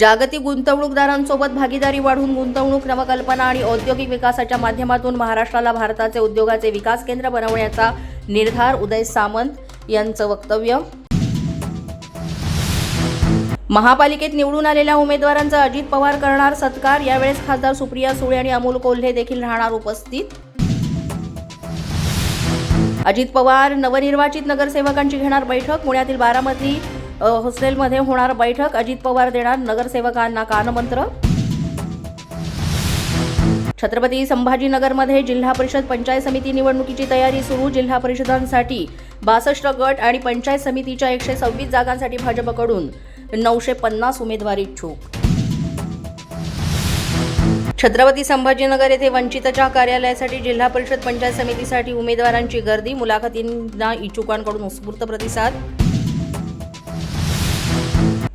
जागतिक गुंतवणूकदारांसोबत भागीदारी वाढवून गुंतवणूक नवकल्पना आणि औद्योगिक विकासाच्या माध्यमातून महाराष्ट्राला भारताचे उद्योगाचे विकास केंद्र बनवण्याचा निर्धार उदय सामंत यांचं वक्तव्य. महापालिकेत निवडून आलेल्या उमेदवारांचा अजित पवार करणार सत्कार. यावेळेस खासदार सुप्रिया सुळे आणि अमोल कोल्हे देखील राहणार उपस्थित. अजित पवार नवनिर्वाचित नगरसेवकांची घेणार बैठक. पुण्यातील बारामती हॉस्टेलमध्ये होणार बैठक. अजित पवार देणार नगरसेवकांना कानमंत्र. छत्रपती संभाजीनगरमध्ये जिल्हा परिषद पंचायत समिती निवडणुकीची तयारी सुरू. जिल्हा परिषदांसाठी बासष्ट गट आणि पंचायत समितीच्या एकशे सव्वीस जागांसाठी भाजपकडून नऊशे पन्नास उमेदवार इच्छुक. छत्रपती संभाजीनगर येथे वंचितच्या कार्यालयासाठी जिल्हा परिषद पंचायत समितीसाठी उमेदवारांची गर्दी. मुलाखतींना इच्छुकांकडून उत्स्फूर्त प्रतिसाद.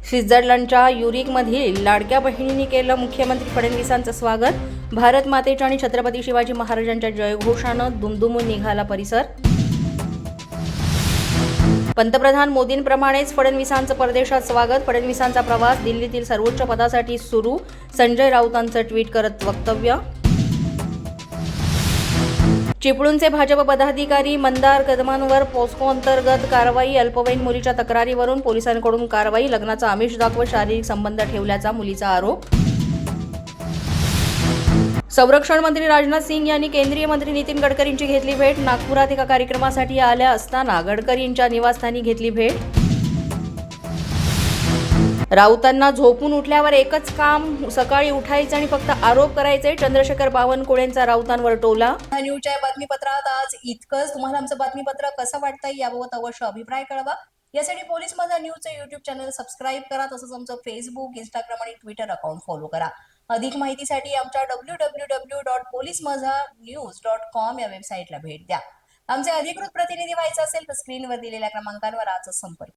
स्वित्झर्लंडच्या युरिकमधील लाडक्या बहिणींनी केलं मुख्यमंत्री फडणवीसांचं स्वागत. भारत मातेच्या आणि छत्रपती शिवाजी महाराजांच्या जयघोषानं दुमदुमून निघाला परिसर. पंतप्रधान मोदींप्रमाणेच फडणवीसांचं परदेशात स्वागत. फडणवीसांचा प्रवास दिल्लीतील सर्वोच्च पदासाठी सुरू. संजय राऊतांचं ट्विट करत वक्तव्य. चिपळूणचे भाजप पदाधिकारी मंदार कदमांवर पोस्को अंतर्गत कारवाई अल्पवयीन मुलीच्या तक्रारीवरून पोलिसांकडून कारवाई लग्नाचा आमिष दाखवत शारीरिक संबंध ठेवल्याचा मुलीचा आरोप. संरक्षण मंत्री राजनाथ सिंग यांनी केंद्रीय मंत्री नितीन गडकरींची घेतली भेट. नागपुरात एका कार्यक्रमासाठी आल्या असताना गडकरींच्या निवासस्थानी घेतली भेट. राऊतांना झोपून उठल्यावर एकच काम सकाळी उठायचं आणि फक्त आरोप करायचे चंद्रशेखर बावनकुळेंचा राऊतांवर टोला. न्यूजच्या बातमीपत्रात आज इतकंच. तुम्हाला आमचं बातमीपत्र कसं वाटतंय याबाबत अवश्य अभिप्राय कळवा. यासाठी पोलीस माझा न्यूजचं युट्यूब चॅनल सबस्क्राईब करा तसंच आमचं फेसबुक इंस्टाग्राम आणि ट्विटर अकाउंट फॉलो करा. अधिक माहितीसाठी आमच्या W W W dot police Majha news dot com या वेबसाईटला भेट द्या. आमचे अधिकृत प्रतिनिधी व्हायचं असेल तर स्क्रीनवर दिलेल्या क्रमांकांवर आजच संपर्क